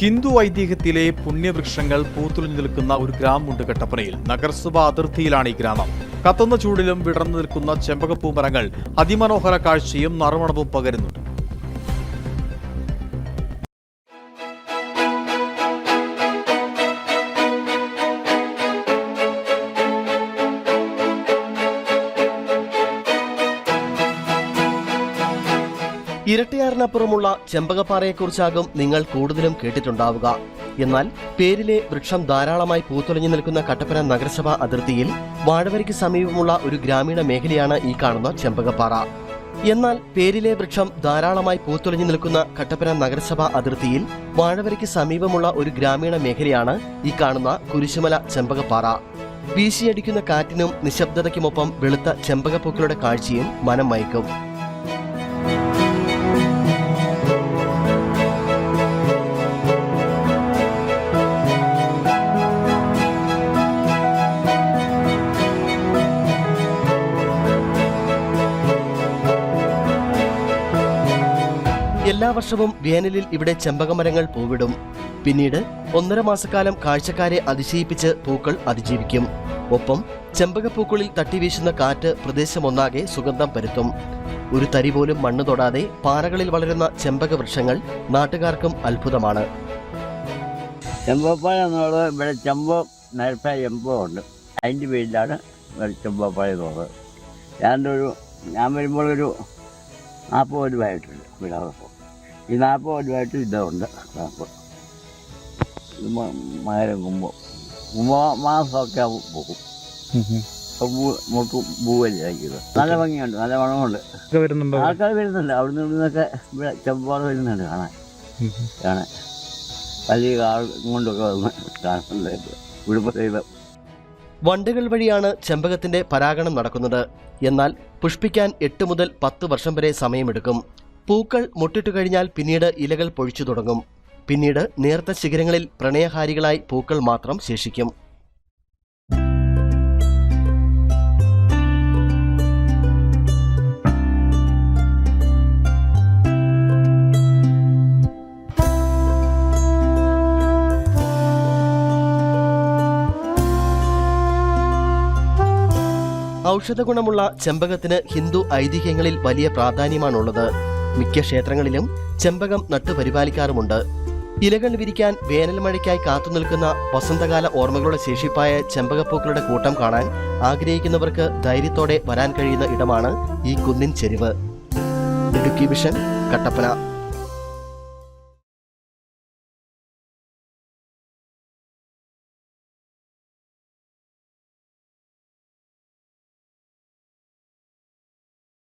ഹിന്ദു ഐതിഹ്യത്തിലെ പുണ്യവൃക്ഷങ്ങൾ പൂത്തുലഞ്ഞു നിൽക്കുന്ന ഒരു ഗ്രാമമുണ്ട് കട്ടപ്പനയിൽ. നഗരസഭ അതിർത്തിയിലാണ് ഈ ഗ്രാമം. കത്തുന്ന ചൂടിലും വിടർന്നു നിൽക്കുന്ന ചെമ്പകപ്പൂ മരങ്ങൾ അതിമനോഹര കാഴ്ചയും നറുമണവും പകരുന്നുണ്ട്. ഇരട്ടയാറിനപ്പുറമുള്ള ചെമ്പകപ്പാറയെക്കുറിച്ചാകും നിങ്ങൾ കൂടുതലും കേട്ടിട്ടുണ്ടാവുക. എന്നാൽ പേരിലെ വൃക്ഷം ധാരാളമായി പൂത്തുലഞ്ഞു നിൽക്കുന്ന കട്ടപ്പന നഗരസഭാ അതിർത്തിയിൽ വാഴവരയ്ക്ക് സമീപമുള്ള ഒരു ഗ്രാമീണ മേഖലയാണ് ഈ കാണുന്ന ചെമ്പകപ്പാറ. എന്നാൽ പേരിലെ വൃക്ഷം ധാരാളമായി പൂത്തുലഞ്ഞു നിൽക്കുന്ന കട്ടപ്പന നഗരസഭാ അതിർത്തിയിൽ വാഴവരയ്ക്ക് സമീപമുള്ള ഒരു ഗ്രാമീണ മേഖലയാണ് ഈ കാണുന്ന കുരിശുമല ചെമ്പകപ്പാറ. വീശിയടിക്കുന്ന കാറ്റിനും നിശബ്ദതയ്ക്കുമൊപ്പം വെളുത്ത ചെമ്പകപ്പൂക്കളുടെ കാഴ്ചയും മനം മയക്കും എല്ലാ വർഷവും വേനലിൽ ഇവിടെ ചെമ്പകമരങ്ങൾ പൂവിടും. പിന്നീട് ഒന്നര മാസക്കാലം കാഴ്ചക്കാരെ അതിശയിപ്പിച്ച് പൂക്കൾ അതിജീവിക്കും. ഒപ്പം ചെമ്പകപ്പൂക്കളിൽ തട്ടിവീശുന്ന കാറ്റ് പ്രദേശമൊന്നാകെ സുഗന്ധം പരത്തും. ഒരു തരി പോലും മണ്ണ് തൊടാതെ പാറകളിൽ വളരുന്ന ചെമ്പക വൃക്ഷങ്ങൾ നാട്ടുകാർക്കും അത്ഭുതമാണ്. ഇവിടെ ചെമ്പം അതിന്റെ പേരിലാണ് ഇവിടെ ചെമ്പപ്പാഴ എന്നുള്ളത് ഞാനൊരു ഞാൻ വരുമ്പോൾ ഒരു നാൽപ്പത് രൂപയായിട്ടുണ്ട് വിളവപ്പോൾ ഈ നാൽപ്പത് രൂപയായിട്ട് ഇതുണ്ട്. നാൽപ്പത് ഇത് കുമ്പോ മകരം കുമ്പം. കുമ്പ മാസമൊക്കെ പോകും മുട്ടും പൂവല്ലായിരിക്കും നല്ല ഭംഗിയുണ്ട് നല്ല മണമുണ്ട്. വരുന്നുണ്ടോ? ആൾക്കാർ വരുന്നുണ്ട്. അവിടുന്ന് ഇവിടുന്നൊക്കെ ഇവിടെ ചെമ്പാറ വരുന്നുണ്ട് കാണാൻ. കാണാൻ. വലിയ ആൾ കൊണ്ടൊക്കെ വന്ന് കാണുന്നുണ്ട് ചെയ്ത. വണ്ടുകൾ വഴിയാണ് ചെമ്പകത്തിന്റെ പരാഗണം നടക്കുന്നത്. എന്നാൽ പുഷ്പിക്കാൻ എട്ട് മുതൽ പത്ത് വർഷം വരെ സമയമെടുക്കും. പൂക്കൾ മുട്ടിട്ടു കഴിഞ്ഞാൽ പിന്നീട് ഇലകൾ പൊഴിച്ചു തുടങ്ങും. പിന്നീട് നേർത്ത ശിഖരങ്ങളിൽ പ്രണയഹാരികളായി പൂക്കൾ മാത്രം ശേഷിക്കും. ഔഷധഗുണമുള്ള ചെമ്പകത്തിന് ഹിന്ദു ഐതിഹ്യങ്ങളിൽ വലിയ പ്രാധാന്യമാണുള്ളത്. മിക്ക ക്ഷേത്രങ്ങളിലും ചെമ്പകം നട്ടുപരിപാലിക്കാറുമുണ്ട് ഇലകൾ വിരിക്കാൻ വേനൽ മഴയ്ക്കായി കാത്തുനിൽക്കുന്ന വസന്തകാല ഓർമ്മകളുടെ ശേഷിപ്പായ ചെമ്പകപ്പൂക്കളുടെ കൂട്ടം കാണാൻ ആഗ്രഹിക്കുന്നവർക്ക് ധൈര്യത്തോടെ വരാൻ കഴിയുന്ന ഇടമാണ് ഈ കുന്നിൻ ചെരിവ്. ഇടുക്കി വിഷൻ കട്ടപ്പന.